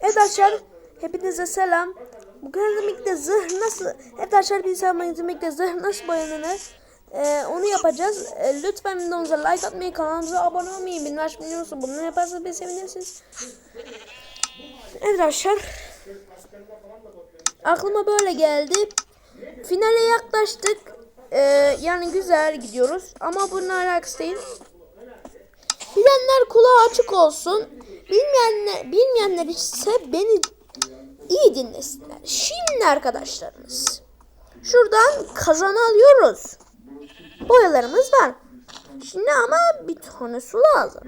Evet arkadaşlar hepinize selam. Bugün Zimik'te zırh nasıl Evet arkadaşlar bir sevmeyin Zimik'te zırh nasıl boyanır ee, onu yapacağız. Ee, lütfen videomuza like atmayı, kanalımıza abone olmayı, bildirim açmayı unutmayın. Bunu yaparsanız beni sevinirsiniz. Evet arkadaşlar. Aklıma böyle geldi. Finale yaklaştık. Ee, yani güzel gidiyoruz. Ama bununla alakası değil. Bilenler kulağı açık olsun. Bilmeyenler, bilmeyenler ise beni iyi dinlesinler. Şimdi arkadaşlarımız. Şuradan kazan alıyoruz. Boyalarımız var. Şimdi ama bir tane su lazım.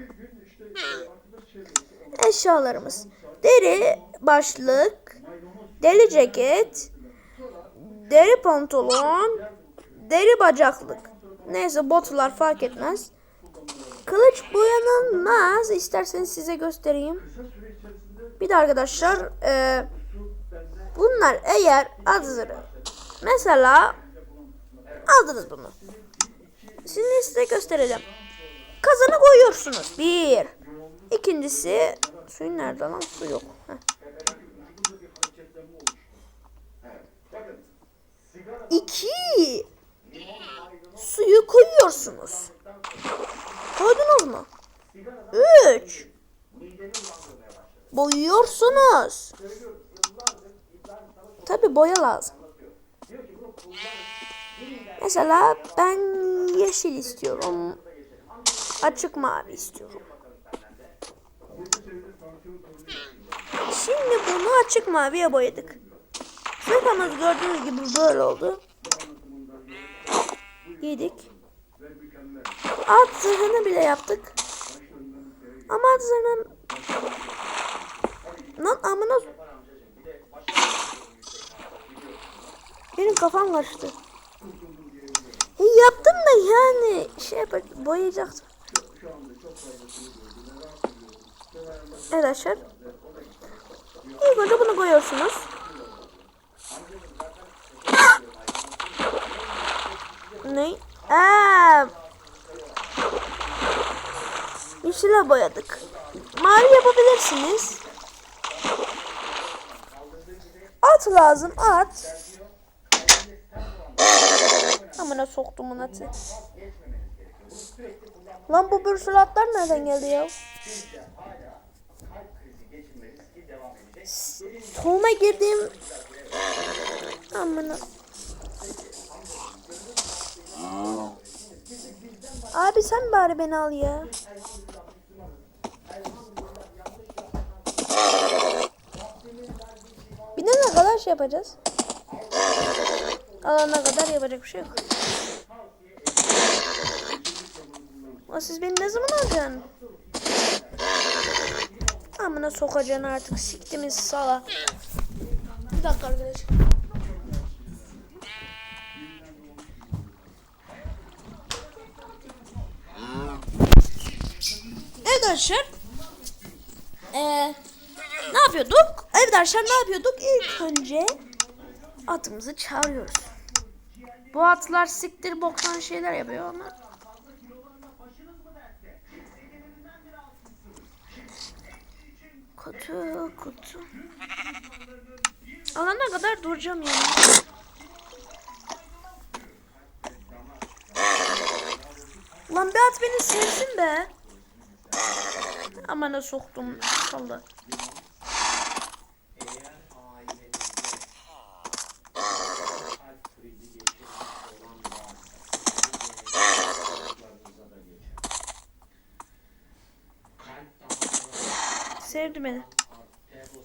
Eşyalarımız. Deri başlık, deri ceket, deri pantolon, deri bacaklık. Neyse botlar fark etmez. Kılıç boyanılmaz. İsterseniz size göstereyim. Bir de arkadaşlar e, bunlar eğer hazır. Mesela aldınız bunu. Şimdi size göstereceğim. Kazanı koyuyorsunuz. Bir. İkincisi suyun nerede lan? Su yok. Heh. İki. Suyu koyuyorsunuz. Boyuyorsunuz. Tabi boya lazım. Mesela ben yeşil istiyorum. Açık mavi istiyorum. Şimdi bunu açık maviye boyadık. Sırtımız gördüğünüz gibi böyle oldu. Yedik. Alt zırhını bile yaptık. Ama alt zırhını... Lan amına... Benim kafam karıştı. E, yaptım da yani şey yapar, boyayacaktım. Evet arkadaşlar. İlk önce bunu koyuyorsunuz. Ne? Aa, yeşile boyadık. Mavi yapabilirsiniz. At lazım at. Amına soktumun atı. Lan bu bürsül atlar nereden geldi ya? Tohuma girdim. Amına. Abi sen bari beni al ya. Yapacağız? Alana kadar yapacak bir şey yok. Ama siz beni ne zaman alacaksın? Amına sokacaksın artık siktimiz sala. Bir dakika arkadaşlar. Evet arkadaşlar. Ee, ne yapıyorduk? Evet arkadaşlar ne yapıyorduk? İlk önce atımızı çağırıyoruz. Bu atlar siktir boktan şeyler yapıyor ama. Kutu kutu. Alana kadar duracağım yani. Lan bir at beni sevsin be. Amana soktum. Salla. Sevdi beni.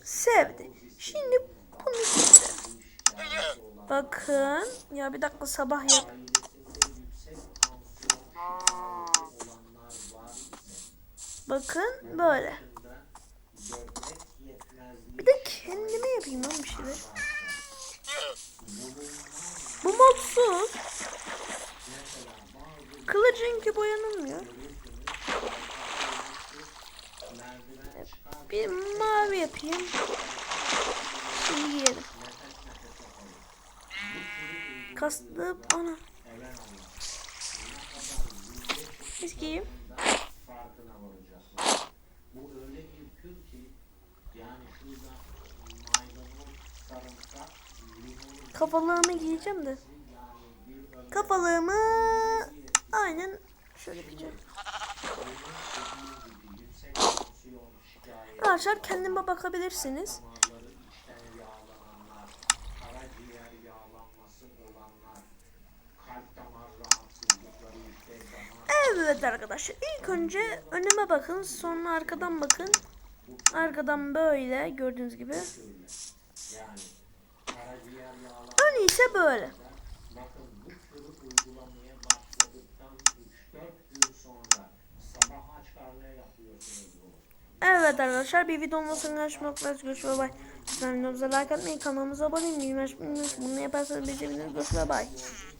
Sevdi. Şimdi bunu seçelim. Bakın. Ya bir dakika sabah yap. Bakın böyle. Bir de kendime yapayım lan bir şeyler. Bu modsuz. Kılıcınki boyanılmıyor. Bir mavi yapayım. Şimdi giyelim. Kastım ana. Biz giyeyim. Kafalığımı giyeceğim de. Kafalığımı aynen şöyle giyeceğim. Arkadaşlar kendime bakabilirsiniz. Evet arkadaşlar ilk önce önüme bakın sonra arkadan bakın. Arkadan böyle gördüğünüz gibi. Ön ise böyle. Evet arkadaşlar bir videonun sonuna görüşmek üzere. Görüşmek üzere. Lütfen videomuza like atmayı, kanalımıza abone olmayı. Bunu yaparsanız görüşmek üzere. Bye.